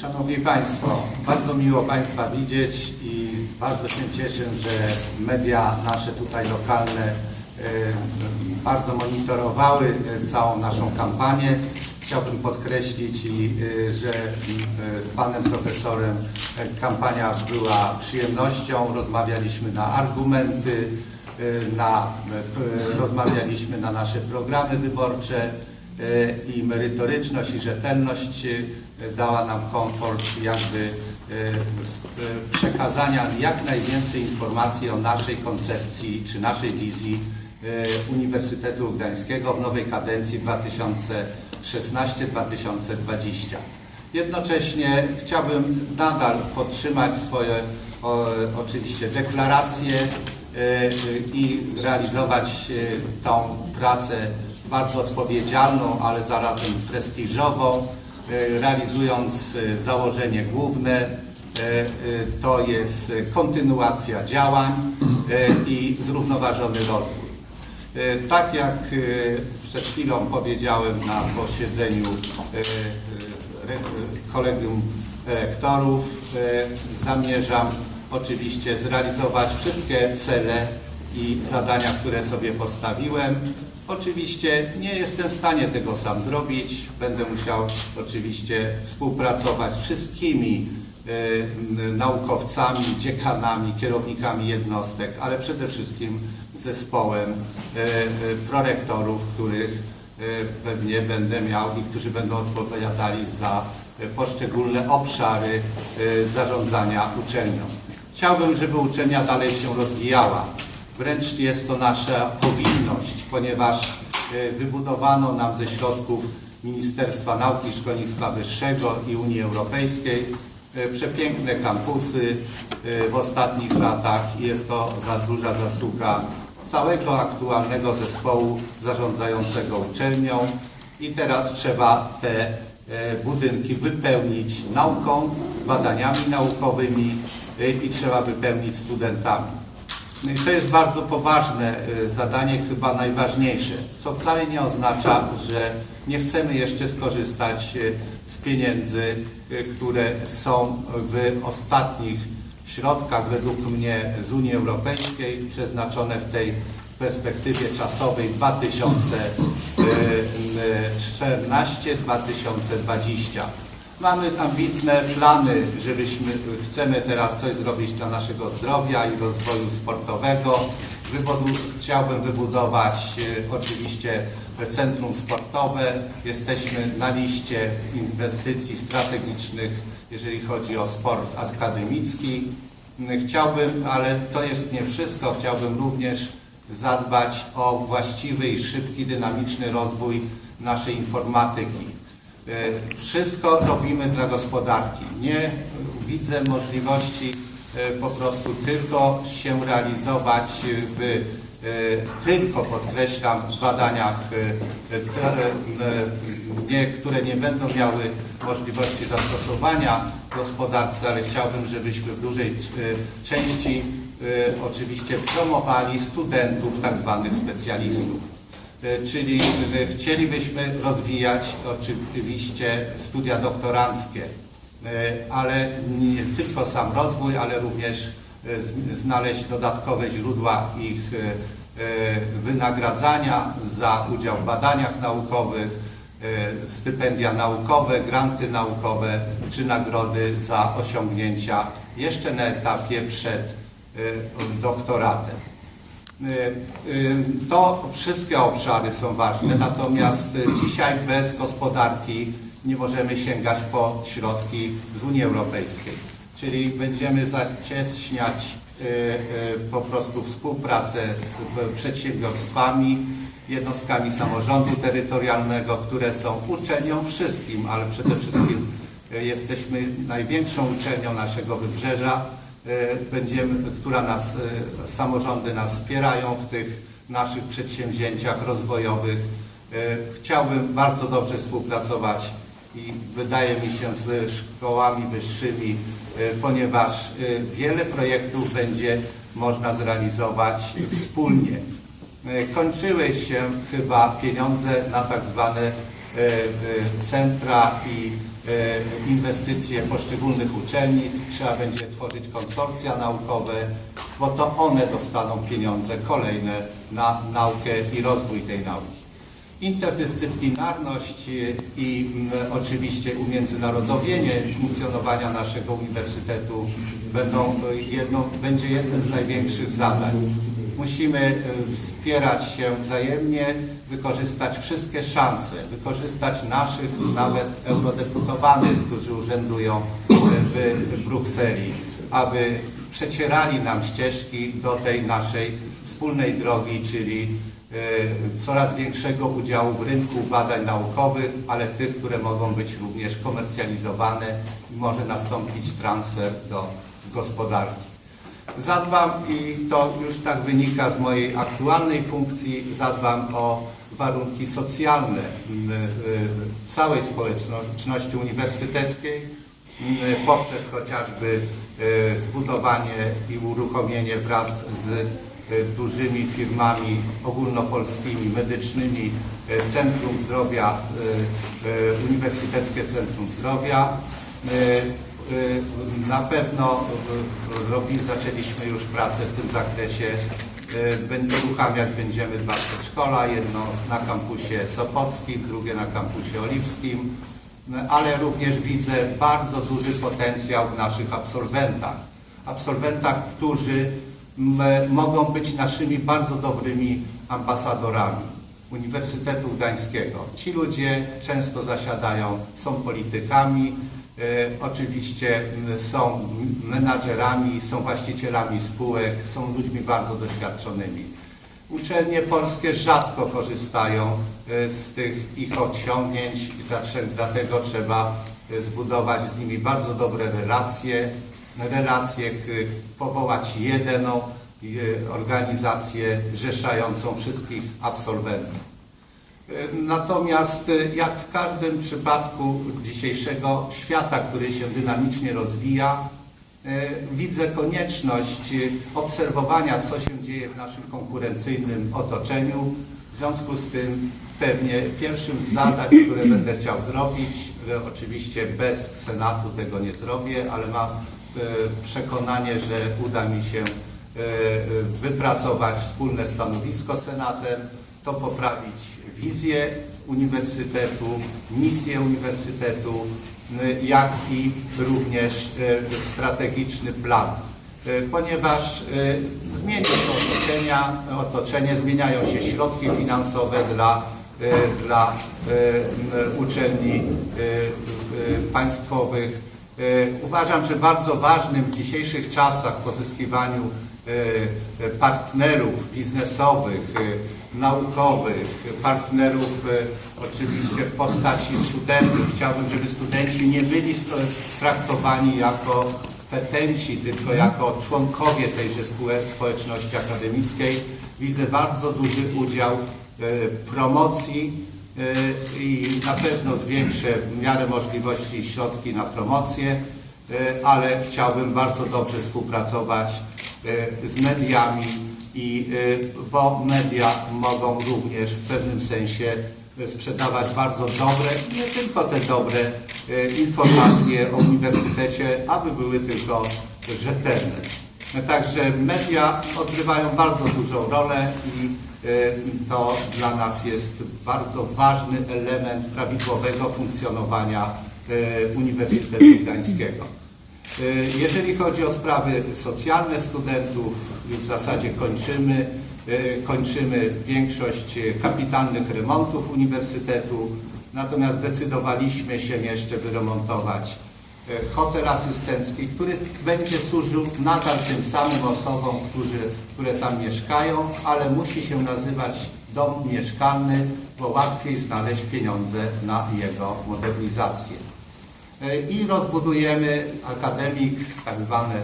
Szanowni Państwo, bardzo miło Państwa widzieć i bardzo się cieszę, że media nasze tutaj lokalne e, bardzo monitorowały e, całą naszą kampanię. Chciałbym podkreślić, e, że z Panem Profesorem kampania była przyjemnością. Rozmawialiśmy na argumenty, na, rozmawialiśmy na nasze programy wyborcze i merytoryczność i rzetelność dała nam komfort jakby e, e, przekazania jak najwięcej informacji o naszej koncepcji czy naszej wizji e, Uniwersytetu Gdańskiego w nowej kadencji 2016-2020. Jednocześnie chciałbym nadal podtrzymać swoje oczywiście deklaracje i realizować tą pracę bardzo odpowiedzialną, ale zarazem prestiżową, realizując e, założenie główne, e, e, to jest e, kontynuacja działań e, i zrównoważony rozwój. E, Tak jak e, przed chwilą powiedziałem na posiedzeniu e, e, e, Kolegium Rektorów, e, zamierzam oczywiście zrealizować wszystkie cele i zadania, które sobie postawiłem. Oczywiście nie jestem w stanie tego sam zrobić. Będę musiał oczywiście współpracować z wszystkimi n- naukowcami, dziekanami, kierownikami jednostek, ale przede wszystkim zespołem e, e, prorektorów, których pewnie będę miał i którzy będą odpowiadali za poszczególne obszary zarządzania uczelnią. Chciałbym, żeby uczelnia dalej się rozwijała. Wręcz jest to nasza powinność, ponieważ e, wybudowano nam ze środków Ministerstwa Nauki i Szkolnictwa Wyższego i Unii Europejskiej e, przepiękne kampusy e, w ostatnich latach i jest to za duża zasługa całego aktualnego zespołu zarządzającego uczelnią i teraz trzeba te budynki wypełnić nauką, badaniami naukowymi i trzeba wypełnić studentami. No i To jest bardzo poważne y, zadanie, chyba najważniejsze, co wcale nie oznacza, że nie chcemy jeszcze skorzystać y, z pieniędzy, y, które są w ostatnich środkach według mnie z Unii Europejskiej przeznaczone w tej perspektywie czasowej 2014-2020. Mamy ambitne plany, żebyśmy, chcemy teraz coś zrobić dla naszego zdrowia i rozwoju sportowego. Chciałbym wybudować e, oczywiście centrum sportowe. Jesteśmy na liście inwestycji strategicznych, jeżeli chodzi o sport akademicki. Chciałbym, ale to jest nie wszystko, chciałbym również zadbać o właściwy i szybki, dynamiczny rozwój naszej informatyki. E, Wszystko robimy dla gospodarki. Nie widzę możliwości e, po prostu tylko się realizować w e, tylko podkreślam w badaniach, nie, które nie będą miały możliwości zastosowania gospodarce, ale chciałbym, żebyśmy w dużej części oczywiście promowali studentów, tak zwanych specjalistów. E, Czyli e, chcielibyśmy rozwijać oczywiście studia doktoranckie, e, ale nie tylko sam rozwój, ale również znaleźć dodatkowe źródła ich wynagradzania za udział w badaniach naukowych, stypendia naukowe, granty naukowe czy nagrody za osiągnięcia jeszcze na etapie przed doktoratem. Y, y, To wszystkie obszary są ważne, natomiast y, dzisiaj bez gospodarki nie możemy sięgać po środki z Unii Europejskiej. Czyli będziemy zacieśniać po prostu współpracę z przedsiębiorstwami, jednostkami samorządu terytorialnego, które są uczelnią wszystkim, ale przede wszystkim jesteśmy największą uczelnią naszego wybrzeża, będziemy, która nas, e, samorządy nas wspierają w tych naszych przedsięwzięciach rozwojowych. E, Chciałbym bardzo dobrze współpracować i wydaje mi się z szkołami wyższymi, e, ponieważ e, wiele projektów będzie można zrealizować wspólnie. E, Kończyły się chyba pieniądze na tak zwane e, e, centra i e, inwestycje poszczególnych uczelni. Trzeba będzie tworzyć konsorcja naukowe, bo to one dostaną pieniądze kolejne na naukę i rozwój tej nauki. Interdyscyplinarność y, i mm, oczywiście umiędzynarodowienie funkcjonowania naszego uniwersytetu będą y, jedną, będzie jednym z największych zadań. Musimy y, wspierać się wzajemnie, wykorzystać wszystkie szanse, wykorzystać naszych nawet eurodeputowanych, którzy urzędują y, w Brukseli, aby przecierali nam ścieżki do tej naszej wspólnej drogi, czyli e, coraz większego udziału w rynku badań naukowych, ale tych, które mogą być również komercjalizowane i może nastąpić transfer do gospodarki. Zadbam i to już tak wynika z mojej aktualnej funkcji, zadbam o warunki socjalne całej społeczności uniwersyteckiej poprzez chociażby y, zbudowanie i uruchomienie wraz z y, dużymi firmami ogólnopolskimi, medycznymi y, Centrum Zdrowia, Uniwersyteckie Centrum Zdrowia. Y, Y, Na pewno y, robi, zaczęliśmy już pracę w tym zakresie. Y, uruchamiać będziemy dwa przedszkola, jedno na kampusie Sopockim, drugie na kampusie Oliwskim, No, ale również widzę bardzo duży potencjał w naszych absolwentach. Absolwentach, którzy mogą być naszymi bardzo dobrymi ambasadorami Uniwersytetu Gdańskiego. Ci ludzie często zasiadają, są politykami, Oczywiście m, są menadżerami, są właścicielami spółek, są ludźmi bardzo doświadczonymi. Uczelnie polskie rzadko korzystają e, z tych ich osiągnięć dlatego trzeba e, zbudować z nimi bardzo dobre relacje, relacje, powołać jedyną e, organizację zrzeszającą wszystkich absolwentów. Natomiast y, jak w każdym przypadku dzisiejszego świata, który się dynamicznie rozwija, y, widzę konieczność y, obserwowania, co się dzieje w naszym konkurencyjnym otoczeniu. W związku z tym pewnie pierwszym z zadań, które będę chciał zrobić, oczywiście bez Senatu tego nie zrobię, ale mam przekonanie, że uda mi się wypracować wspólne stanowisko z Senatem, to poprawić wizję uniwersytetu, misję uniwersytetu, y, jak i również y, strategiczny plan. Y, Ponieważ y, zmieni się otoczenia, otoczenie, zmieniają się środki finansowe dla, dla uczelni państwowych. Uważam, że bardzo ważnym w dzisiejszych czasach pozyskiwaniu partnerów biznesowych, naukowych, partnerów y, oczywiście w postaci studentów. Chciałbym, żeby studenci nie byli traktowani jako petenci, tylko jako członkowie tejże społeczności akademickiej. Widzę bardzo duży udział y, promocji y, i na pewno zwiększę w miarę możliwości środki na promocję, ale chciałbym bardzo dobrze współpracować z mediami, i, y, bo media mogą również w pewnym sensie y, sprzedawać bardzo dobre, nie tylko te dobre y, informacje o uniwersytecie, aby były tylko rzetelne. Także media odgrywają bardzo dużą rolę i to dla nas jest bardzo ważny element prawidłowego funkcjonowania Uniwersytetu Gdańskiego. Y, Jeżeli chodzi o sprawy socjalne studentów, już w zasadzie kończymy. Y, Kończymy większość kapitalnych remontów uniwersytetu, natomiast zdecydowaliśmy się jeszcze wyremontować y, hotel asystencki, który będzie służył nadal tym samym osobom, którzy, które tam mieszkają, ale musi się nazywać dom mieszkalny, bo łatwiej znaleźć pieniądze na jego modernizację. I rozbudujemy akademik, tak zwany, e,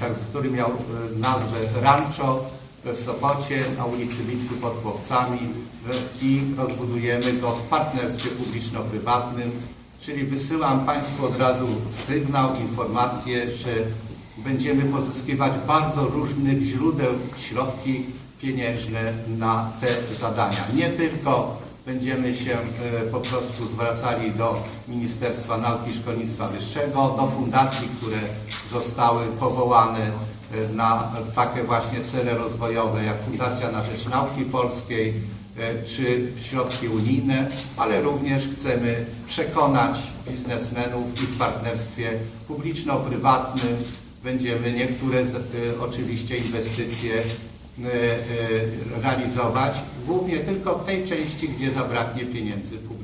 tak, który miał e, nazwę Rancho w Sopocie na ulicy Bitwy pod Chłopcami e, i rozbudujemy go w partnerstwie publiczno-prywatnym, czyli wysyłam Państwu od razu sygnał, informację, że będziemy pozyskiwać bardzo różnych źródeł środki pieniężne na te zadania. Nie tylko Będziemy się e, po prostu zwracali do Ministerstwa Nauki i Szkolnictwa Wyższego, do fundacji, które zostały powołane e, na takie właśnie cele rozwojowe, jak Fundacja na Rzecz Nauki Polskiej, e, czy środki unijne, ale również chcemy przekonać biznesmenów w partnerstwie publiczno-prywatnym będziemy niektóre oczywiście inwestycje realizować, głównie tylko w tej części, gdzie zabraknie pieniędzy publicznych.